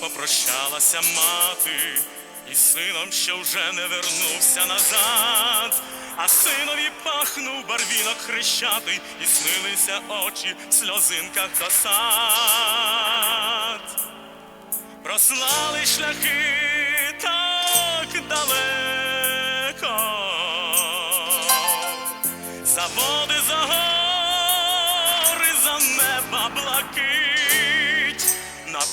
попрощалася мати із сином, що вже не вернувся назад. А синові пахнув барвінок хрещатий, і снилися очі в сльозинках досад. Прослали шляхи так далеко,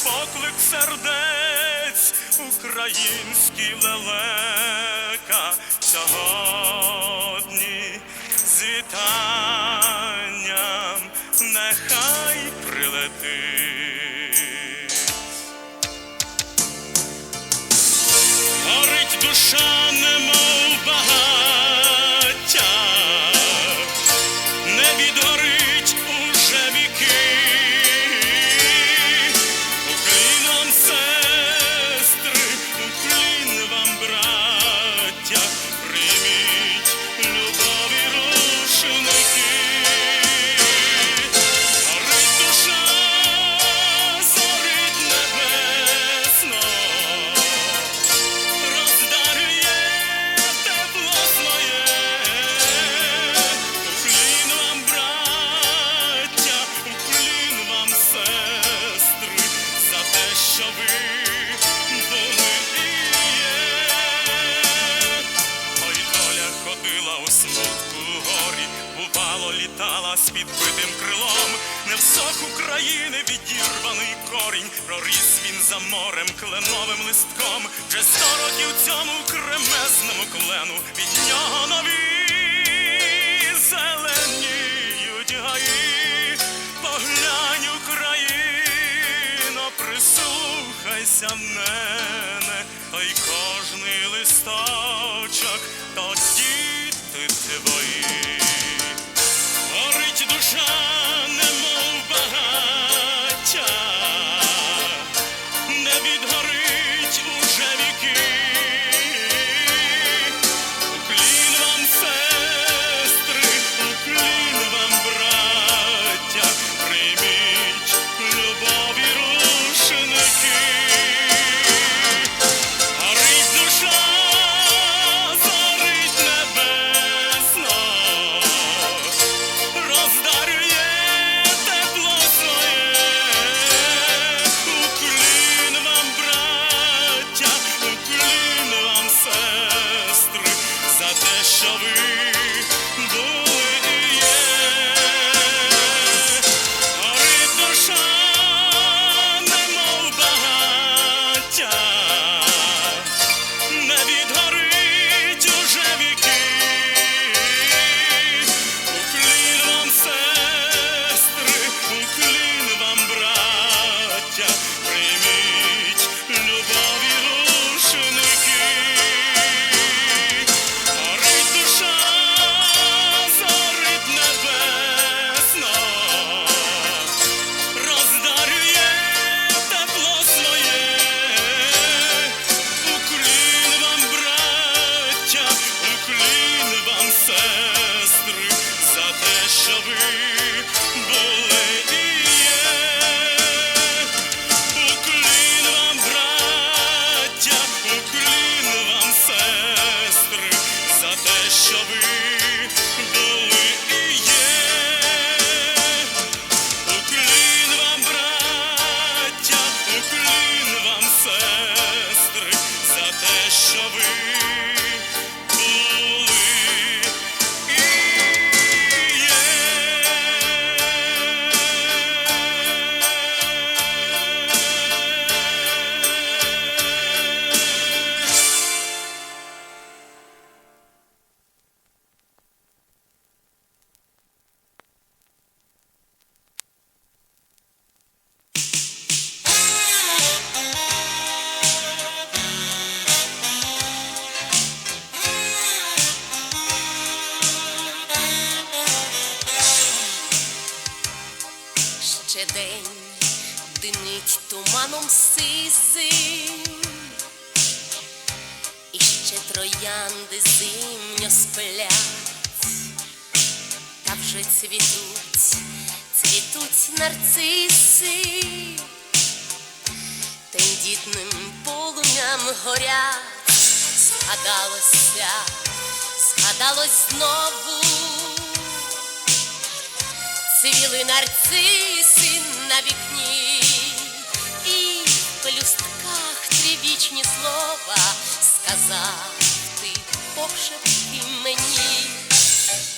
поклик сердець український лелека сьогодні з вітанням нехай прилетить. Горить душа, Teacher літала з підбитим крилом, не всох України відірваний корінь, проріс він за морем кленовим листком, вже сто років цьому кремезному клену, від нього нові зеленіють гаї, поглянь, Україно, прислухайся в мене, ой кожний листочок, туманом сизим, і ще троянди зимньо сплять, та вже цвітуть, цвітуть нарциси, тендітним полум'ям горять, згадалося, згадалось знову, цвіли нарциси на вікні, в пелюстках трівічні слова сказав ти пошепки мені.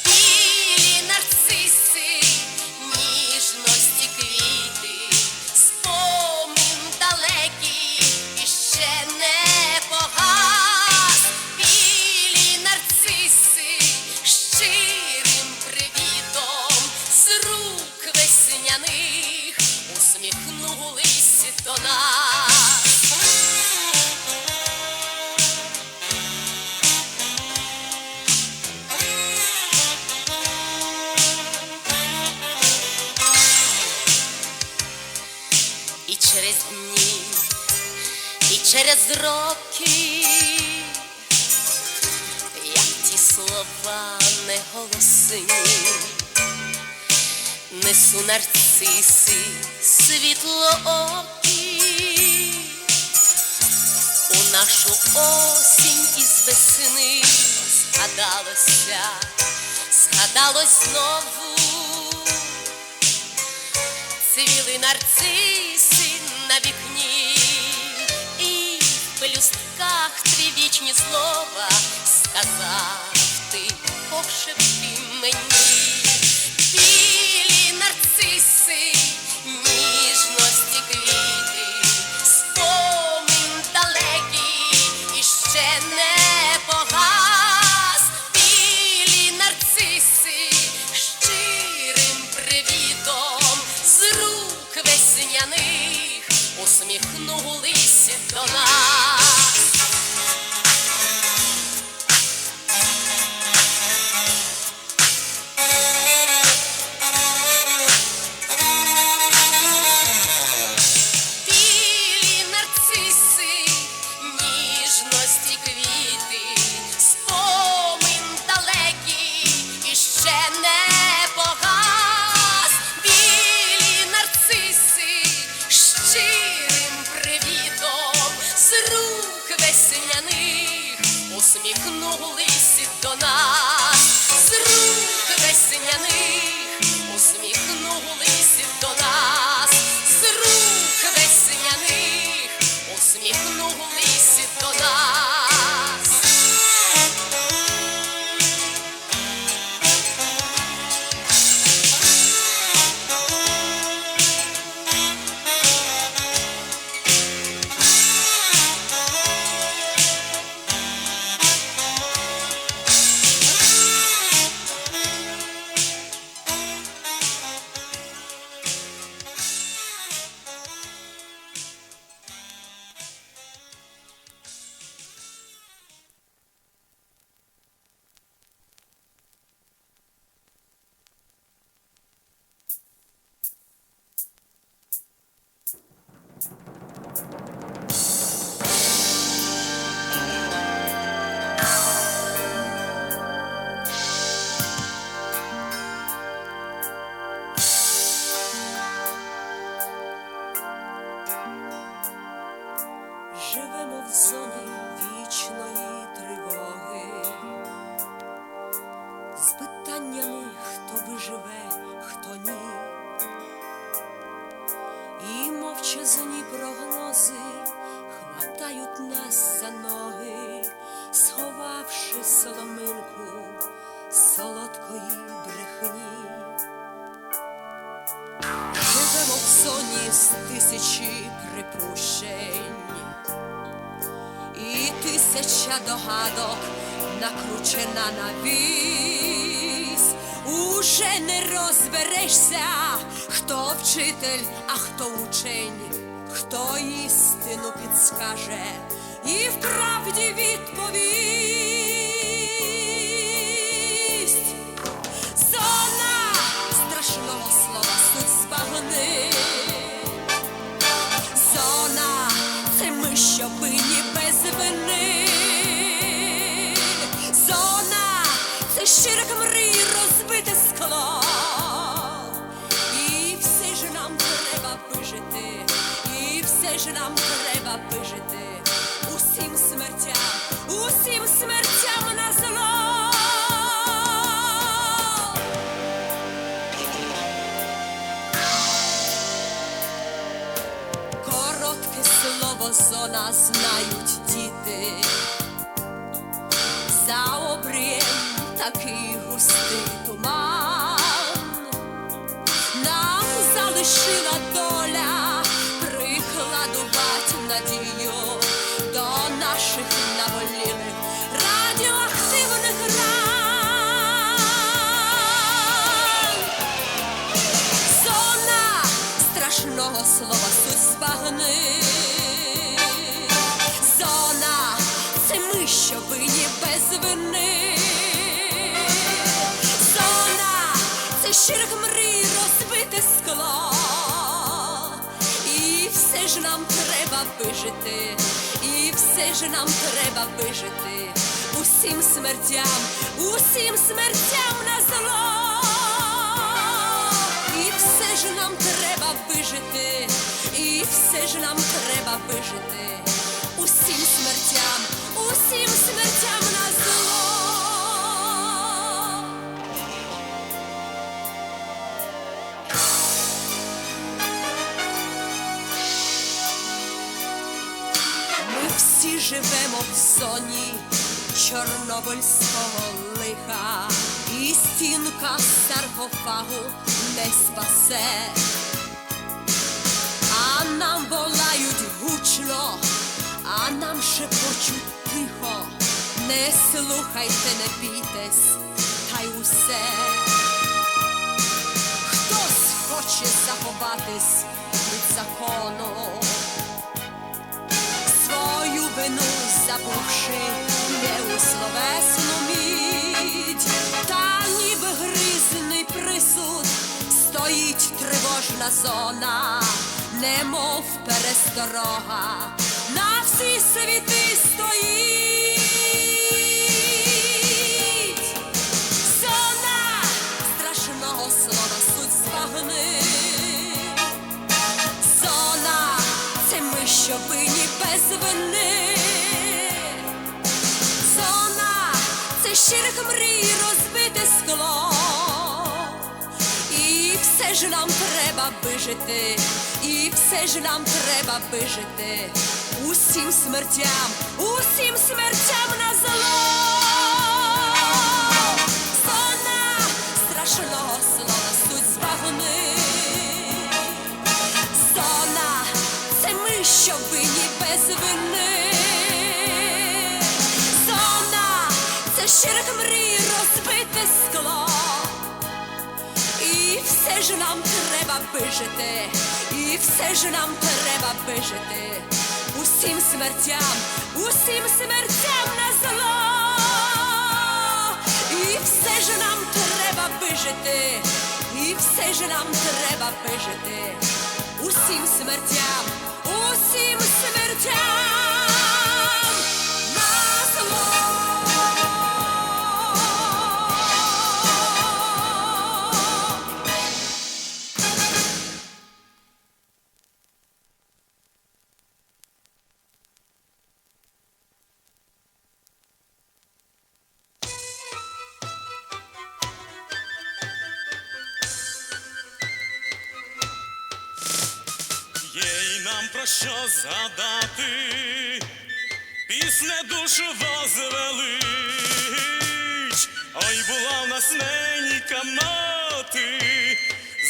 Білі нарциси, ніжності квіти, спомин далекий не погас. Білі нарциси, щирим привітом, з рук весняних усміхнулись до нас. Несу нарциси світлоокі у нашу осінь із весни згадалося, згадалось знову цвіли нарциси на вікні, і в пелюстках трівічні слова сказав ти пошепки мені. Білі нарциси, до нас, припущень і тисяча догадок накручена на вісь. Уже не розберешся, хто вчитель, а хто учень, хто істину підскаже і вправді відповість. Нам треба вижити, усім смертям, усім смертям на зло. Коротке слово зона знають діти. За обрієм такий густий туман. Нам залишила збагни. Зона це ми, що винні без вини. Зона це щирих мрій розбите скло. І все ж нам треба вижити, і все ж нам треба вижити усім смертям, усім смертям на зло. Все ж нам треба вижити, і все ж нам треба вижити. Усім смертям, усім смертям на зло. Ми всі живемо в зоні чорнобильського лиха, і стінка саркофагу не спасе, а нам волають гучно, а нам шепочуть тихо. Не слухайте, не бійтесь, та й усе. Хтось хоче заховатись від закону свою вину забувши тривожна зона, немов пересторога, на всі світи стоїть. Зона страшного слова суть збагни. Зона це ми, що без вини. Зона це щирих мрій розбите все ж нам треба вижити, і все ж нам треба вижити усім смертям, усім смертям на зло. Зона страшного слова суть збагни. Зона це ми, що винні без вини. Зона це щирих мрій розбите скло. Все ж нам треба вижити, і все ж нам треба вижити. Усім смертям, усім смертям на зло. І все ж нам треба вижити, і все ж нам треба вижити. Усім смертям, усім смертям що згадати, пісне душу возвелич. Ой, була в нас ненька мати,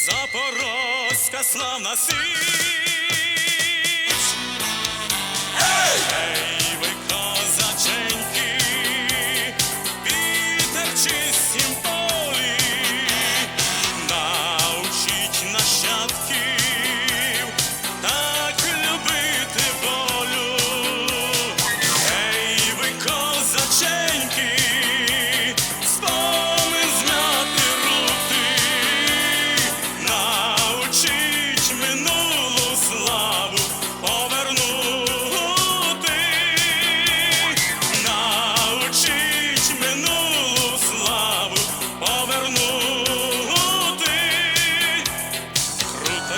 запорозька славна січ. Ей, ви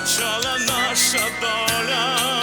почала наша доля.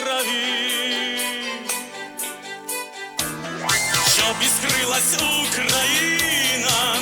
Траві, щоб іскрилась Україна